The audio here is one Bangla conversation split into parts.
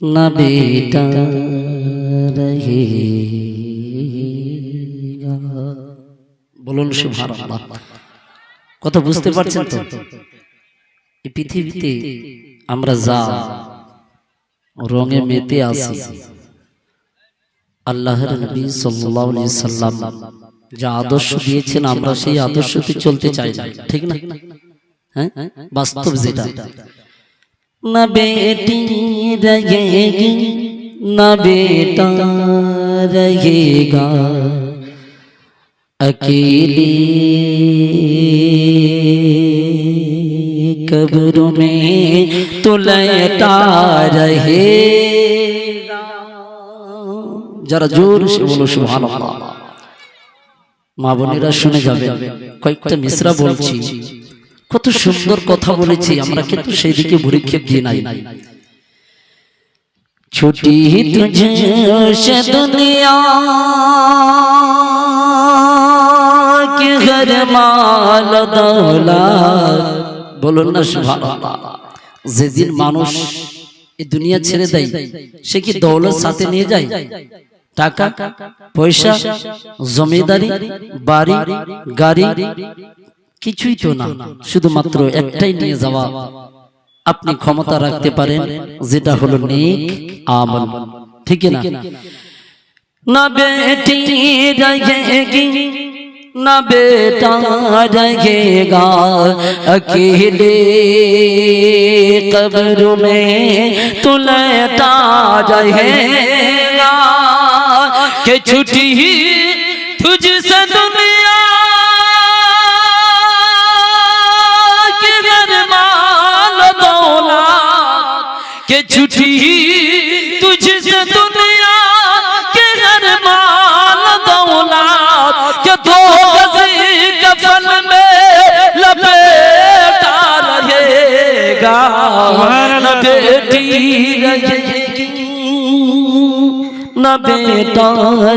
न बेटा रहेगा বলুন সুবহানাল্লাহ কথা বুঝতে পারছেন তো এই পৃথিবীতে আমরা যা রঙে মেতে আসি আল্লাহর নবী সাল্লাল্লাহু আলাইহি সাল্লাম যা আদর্শ দিয়েছেন আমরা সেই আদর্শতে চলতে চাই না ঠিক না হ্যাঁ বাস্তব যেটা না বেটি रहेगी না বেটা रहेगा अकेले कब्र में तो लैटा रहेगा যারা জোর সে বলো সুবহানাল্লাহ মা বোনেরা শুনে যাবে কয়েকটা মিশ্রা বলছি কত সুন্দর কথা বলেছি আমরা কিন্তু সেই দিকে ভরিক্ষেপ দিয়ে নাই। ছুটি তুঝে বলুন না যেদিন মানুষ এই দুনিয়া ছেড়ে দেয় সে কি দৌলত সাথে নিয়ে যায়? টাকা পয়সা জমিদারি বাড়ি গাড়ি কিছুই তো না শুধুমাত্র একটাই নিয়ে যাওয়া আপনি ক্ষমতা রাখতে পারেন যেটা হলো নেক আমল ঠিক না না বেটি रहेगी ना बेटा रहेगा अकेले कब्र में तो लेटा रहेगा के छुट्टी तुझसे न बेटी रहेगी न बेटा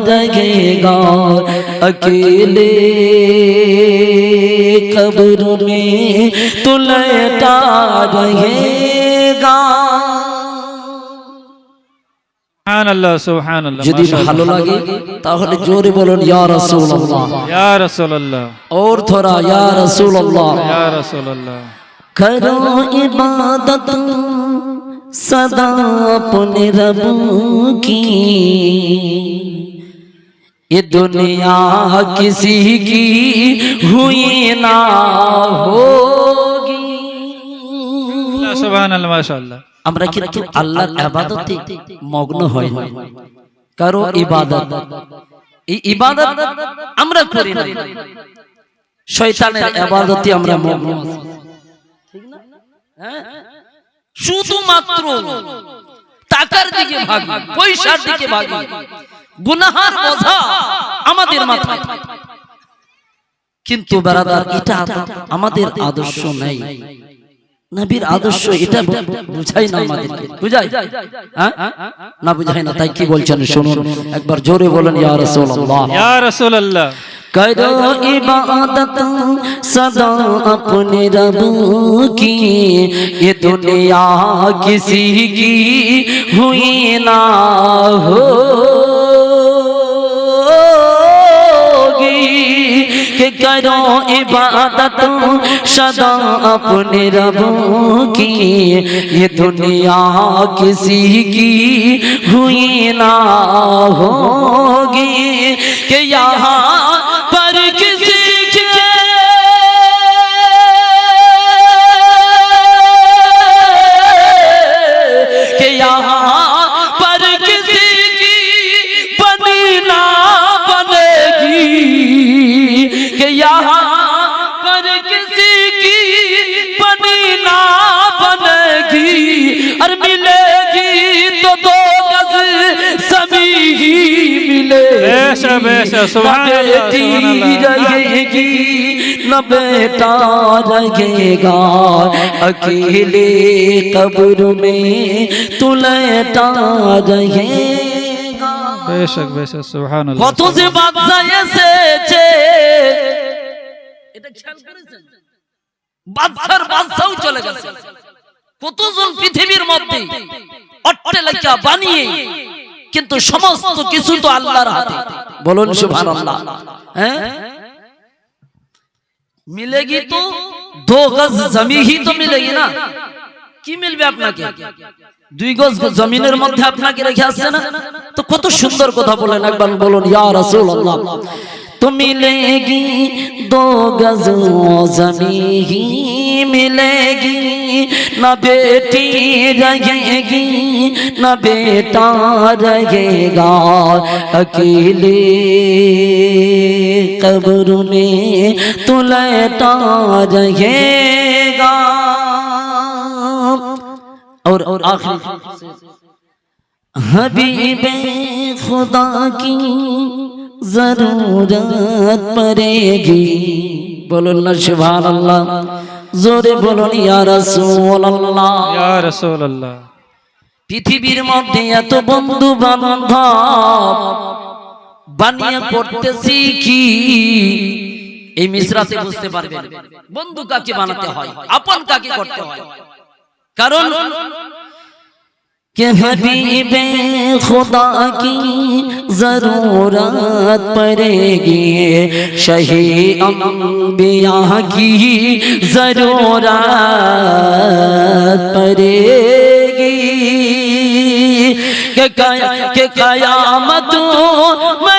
रहेगा अकेले कब्र में तो लेटा रहेगा সুবহানাল্লাহ সুবহানাল্লাহ যদি ভালো লাগে তাহলে জোরে বলুন ইয়া রাসূলুল্লাহ ইয়া রাসূলুল্লাহ और थोड़ा या रसूलुल्लाह ইয়া রাসূলুল্লাহ کرو عبادت صدا اپنے رب کی یہ دنیا کسی کی ہوئی نہ ہوگی سبحان اللہ ماشاءاللہ আমরা কিন্তু আল্লাহর আবাদতে মগ্ন হই কারও ইবাদত এই ইবাদত আমরা করি না শয়তানের আবাদতে আমরা মগ্ন আছি হ্যাঁ? শুধুমাত্র টাকার দিকে পয়সার দিকে গুনাহার বোঝা আমাদের মাথায়। কিন্তু বেরাদার এটা আমাদের আদর্শ নেই। নবীর আদর্শ এটা বুঝাই না বুঝাই? হ্যাঁ? না বুঝাই না, তাই কি বলছেন? শুনুন, একবার জোরে বলেন, ইয়া রাসূলুল্লাহ। ইয়া রাসূলুল্লাহ। करो इबादत सदा अपने रब की ये दुनिया किसी की हुई ना होगी कि करो इबादत सदा अपने रब की ये दुनिया किसी की हुई ना होगी कि यहाँ की बनी ना बनेगी और मिलेगी तो दो गज सभी ही मिले बेशक बेशक सुबहानल्लाह बेटी सुबहानल्लाह रहेगी न बेटा रहेगा अकेले कब्र में तू लेटा रहेगा বেশক বেশক সুবহানাল্লাহ কত যে বাদশা এসেছে এটা খেয়াল করেছেন বাদশার বাদশাও চলে গেছে। কতজন পৃথিবীর মধ্যে বানিয়ে, কিন্তু সমস্ত কিছু তো আল্লাহর হাতে। বলুন সুবহানাল্লাহ। হ্যাঁ? মিলেগি তো দো গজ জমি তো মিলেগি না। কি মিলবে আপনাকে? দুই গজ জমিনের মধ্যে আপনাকে রেখে আসছে না? তো কত সুন্দর কথা বলেন, একবার বলুন, ইয়া রাসূলুল্লাহ। मिलेगी, दो गज जमी मिलेगी। न बेटी रहेगी, न बेटा रहेगा। अकेले कब्र में तुलता रहेगा। और और आखिर हबीबे खुदा की জরুরত পড়েগি। বলুন না সুবহান আল্লাহ জোরে বলুন ইয়া রাসূলুল্লাহ। ইয়া রাসূলুল্লাহ। পৃথিবীর মধ্যে এত বন্ধু বান্ধব বানিয়ে পড়তেছি কি? এই মিশ্রাতে বুঝতে পারবেন বন্ধু কাকে বানাতে হয় আপন কাকে করতে হয়? কারণ কে হাবিবে খোদা কি? ضرورت پڑے شہی انبیاء کی ضرورت پڑے گی کہ قیامت میں